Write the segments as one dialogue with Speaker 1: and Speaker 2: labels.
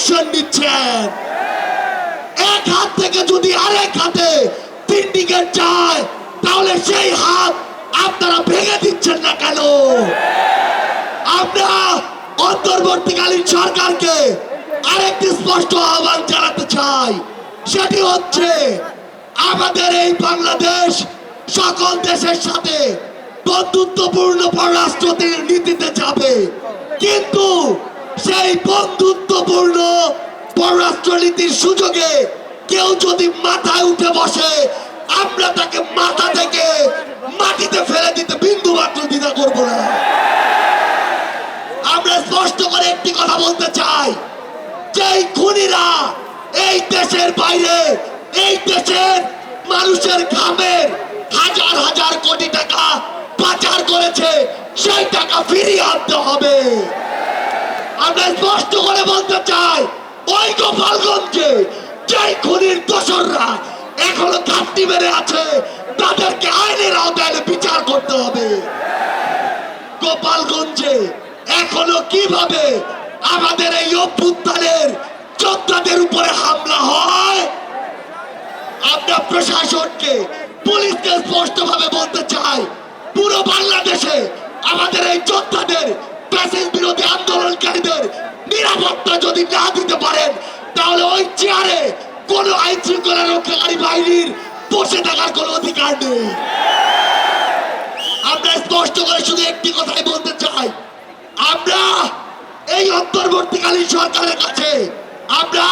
Speaker 1: Action নিচ্ছেন এক হাত থেকে যদি আরেক হাতে সিন্ডিকেট যায় তাহলে সেই হাত আপনারা ভেঙে দিচ্ছেন না কেন? আমরা অন্তর্বর্তীকালীন সরকারকে আরেকটি স্পষ্ট আহ্বান জানাতে চাই। সেটি হচ্ছে, আমাদের এই বাংলাদেশ সকল দেশের সাথে বন্ধুত্বপূর্ণ পররাষ্ট্র নীতিতে যাবে। কিন্তু সেই বন্ধুত্বপূর্ণ পররাষ্ট্র নীতির সুযোগে কেউ যদি মাথায় উঠে বসে, আমরা তাকে মাথা থেকে মাটিতে ফেলে দিতে বিন্দু মাত্র দ্বিধা করব না। আমরা স্পষ্ট করে একটি কথা বলতে চাই যে এই খুনিরা এই দেশের বাইরে, এই দেশের মানুষের ঘামের হাজার হাজার কোটি টাকা পাচার করেছে, সেই টাকা ফিরিয়ে আনতে হবে। আমরা স্পষ্ট করে বলতে চাই, ওই গোপালগঞ্জে যে খুনির দোসররা এখনও ঘাটতি মেরে আছে, তাদেরকে আইনের আওতায় বিচার করতে হবে। গোপালগঞ্জে এখনও কীভাবে আমাদের এই অভ্যুত্থানের যোদ্ধাদের উপরে হামলা হয়? আমরা প্রশাসনকে, পুলিশকে স্পষ্টভাবে বলতে চাই, পুরো বাংলাদেশে আমাদের এই যোদ্ধাদের প্যাসেজ বিরোধী আন্দোলনকারীদের নিরাপত্তা যদি না দিতে পারেন, তাহলে ওই চেয়ারে কোন আইন শৃঙ্খলা রক্ষাকারী বাহিনীর বসে থাকার কোনো অধিকার নেই। আমরা স্পষ্ট করে শুধু একটি কথাই বলতে চাই। আমরা এই অন্তর্বর্তীকালীন সরকারের কাছে আমরা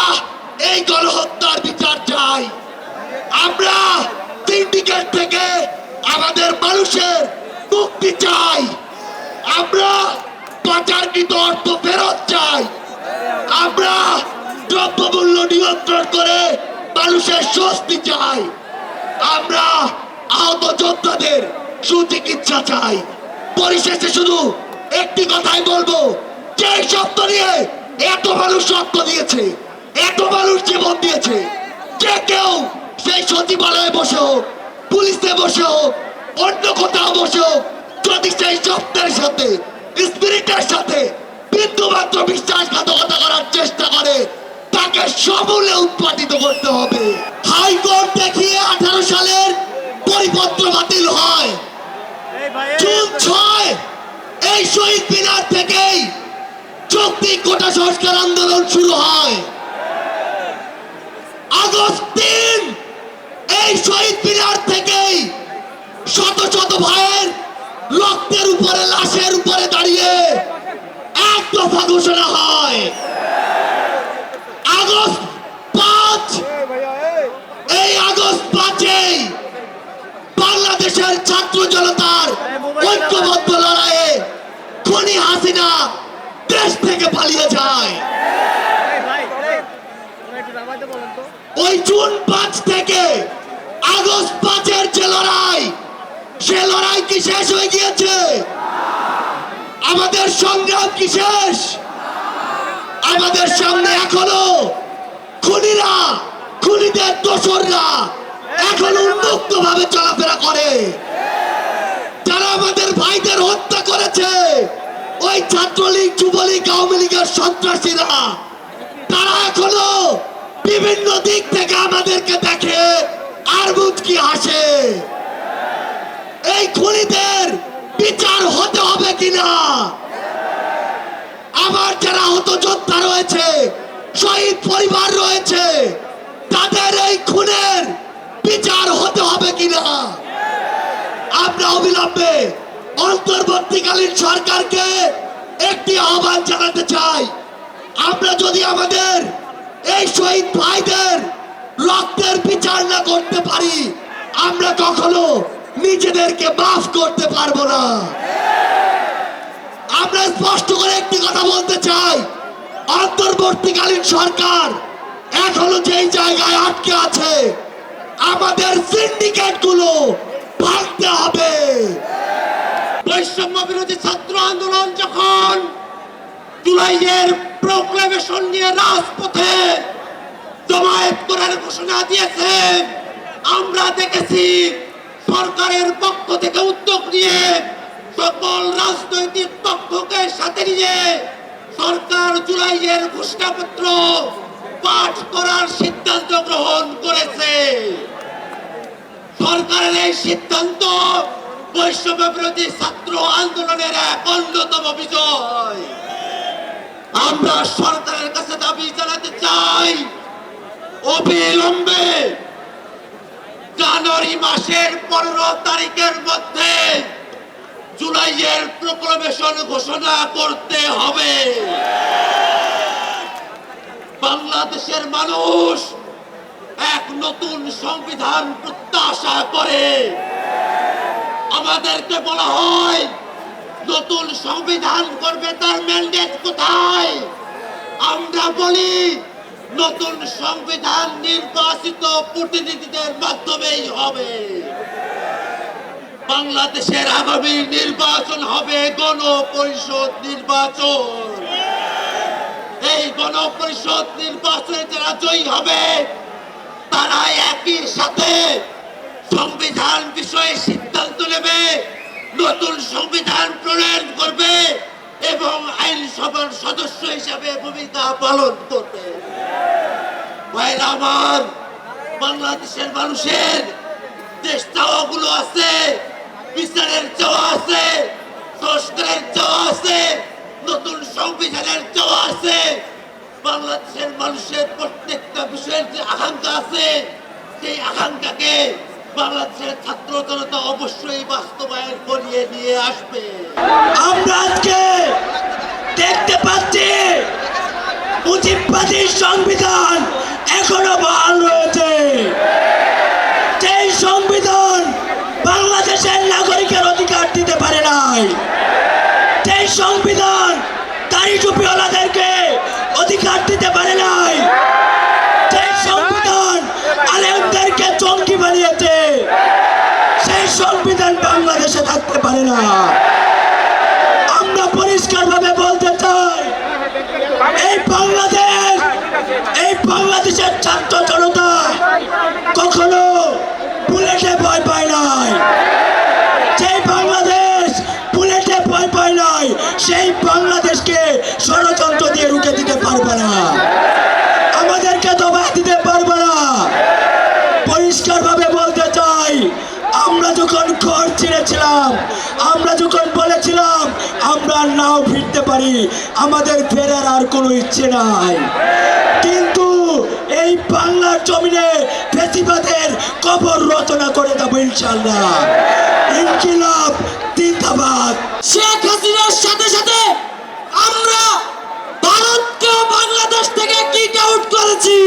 Speaker 1: এই গণহত্যার বিচার চাই। আমরা সিন্ডিকেট থেকে আমাদের মানুষের মুক্তি চাই। আমরা পাচারকৃত অর্থ ফেরত চাই। আমরা দ্রব্যমূল্য নিয়ন্ত্রণ করে মানুষের স্বস্তি চাই। আমরা আহত যোদ্ধাদের সুচিকিৎসা চাই। পরিশেষে শুধু একটি কথাই বলব যে শব্দ নিয়ে এত মানুষ রক্ত দিয়েছে, এত মানুষ জীবন দিয়েছে, যে কেউ সেই সচিবালয়ে বসে হোক, পুলিশে বসে হোক, অন্য কোথাও বসে হোক, যদি সেই শব্দের সাথে, স্পিরিটের সাথে বিন্দু মাত্র বিশ্বাসঘাতকতা করার চেষ্টা করে তাকে সমূলে উৎপাদিত করতে হবে। হাইকোর্ট দেখিয়ে আঠারো সালের পরিপত্র বাতিল হয়। জুন ছয় এই শহীদ মিনার থেকেই যৌক্তিক কোটা সংস্কার আন্দোলন শুরু হয়। আগস্ট তিন এই শহীদ মিনার থেকেই শত শত ভাইয়ের রক্তের উপরে লাশের উপরে দাঁড়িয়ে এক দফা ঘোষণা হয়। আগস্ট পাঁচ, এই আগস্ট পাঁচেই বাংলাদেশের ছাত্র জনতার ঐক্যবদ্ধ লড়াইয়ে খনি হাসিনা দেশ থেকে পালিয়ে যায়। ওই জুন পাঁচ থেকে আগস্ট পাঁচের যে লড়াই, সে লড়াই কি শেষ হয়ে গিয়েছে? আমাদের সংগ্রাম কি শেষ? আমাদের সামনে এখনও খুনিরা, খুনিদের দোসররা এখন উন্মুক্ত ভাবে চলাফেরা করে। যারা আমাদের ভাইদের হত্যা করেছে, ওই ছাত্রলীগ, যুবলীগ, আওয়ামী লীগের সন্ত্রাসীরা, তারা এখনও বিভিন্ন দিক থেকে আমাদেরকে দেখে আর মুচকি হাসে। এই খুনিদের বিচার হতে হবে কিনা? যারা হত যোদ্ধা রয়েছে, শহীদ পরিবার রয়েছে, তাদের এই খুনের বিচার হতে হবে কিনা? আমরা অবিলম্বে অন্তর্বর্তীকালীন সরকারকে একটি আহ্বান জানাতে চাই। আমরা যদি আমাদের এই শহীদ ভাইদের রক্তের বিচার না করতে পারি, আমরা কখনো নিজেদেরকে মাফ করতে পারব না। আমরা স্পষ্ট করে একটি কথা বলতে চাই। অন্তর্বর্তীকালীন সরকার এখনও যেই জায়গায় আটকে আছে, আমাদের সিন্ডিকেটগুলো ভাঙতে হবে।
Speaker 2: বৈষম্য বিরোধী ছাত্র আন্দোলন যখন জুলাইয়ের প্রোক্লেমেশন নিয়ে রাজপথে জমায়েত করার ঘোষণা দিয়েছে, আমরা দেখেছি সরকারের পক্ষ থেকে উদ্যোগ নিয়ে সকল রাজনৈতিক পক্ষকে সাথে নিয়ে সরকার জুলাইয়ের ঘোষণাপত্র পাঠ করার সিদ্ধান্ত গ্রহণ করেছে। সরকারের এই সিদ্ধান্ত বৈষম্য ছাত্র আন্দোলনের এক অন্যতম বিজয়। আমরা সরকারের কাছে দাবি জানাতে চাই, অবিলম্বে জানুয়ারি মাসের পনেরো তারিখের মধ্যে জুলাইয়ের প্রোক্লামেশন ঘোষণা করতে হবে। বাংলাদেশের মানুষ এক নতুন সংবিধান প্রত্যাশা করে। আমাদেরকে বলা হয়, নতুন সংবিধান করবে তার ম্যান্ডেট কোথায়? আমরা বলি, নতুন সংবিধান নির্বাচিত প্রতিনিধিদের মাধ্যমেই হবে। বাংলাদেশের আগামী নির্বাচন হবে গণপরিষদ নির্বাচন। এই গণপরিষদ নির্বাচনে যারা জয়ী হবে, তারা একই সাথে সংবিধান বিষয়ে সিদ্ধান্ত নেবে, নতুন সংবিধান প্রণয়ন করবে এবং আইনসভার সদস্য হিসাবে ভূমিকা পালন করবে। আমার, বাংলাদেশের মানুষের দেশ চাওয়াগুলো আছে বিচারের চাওয়া আছে সংস্কারের চাওয়া আছে, নতুন সংবিধানের চাওয়া আছে। বাংলাদেশের মানুষের প্রত্যেকটা বিষয়ের যে আকাঙ্ক্ষা আছে, সেই আকাঙ্ক্ষাকে বাংলাদেশের ছাত্র জনতা অবশ্যই বাস্তবায়ন করিয়ে নিয়ে আসবে।
Speaker 3: আমরা আজকে দেখতে পাচ্ছি, মুজিববাদী সংবিধান এখনও বহাল রয়েছে। যেই সংবিধান বাংলাদেশের নাগরিকের অধিকার দিতে পারে নাই। সেই সংবিধান দাড়ি টুপিওয়ালাদেরকে অধিকার দিতে পারে নাই। সেই সংবিধান আলেমদেরকে চমকি বানিয়েছে। সেই সংবিধান বাংলাদেশে থাকতে পারে না আমরা পরিষ্কার ভাবে বলতে চাই এই বাংলাদেশ এই বাংলাদেশের ছাত্র জনতা কখনো বুলেটে ভয় পায় নাই সেই বাংলাদেশ বুলেটে ভয় পায় নাই সেই বাংলাদেশকে ষড়যন্ত্র দিয়ে রুখে দিতে পারবে না আমাদেরকে দবাই দিতে পারবে না পরিষ্কার ভাবে বলতে চাই আমরা যখন ছেড়েছিলাম আমরা যখন বলেছিলাম, আমরা নাও ফিরতে পারি, আমাদের ফেরার আর কোনো ইচ্ছে নাই। কিন্তু এই বাংলার জমিনে ফেসিবাদের কবর রচনা করে দেবো ইনশাল্লাহ ইনকিলাব জিন্দাবাদ।
Speaker 4: শেখ হাসিনার সাথে সাথে আমরা ভারতকে বাংলাদেশ থেকে কিক আউট করেছি।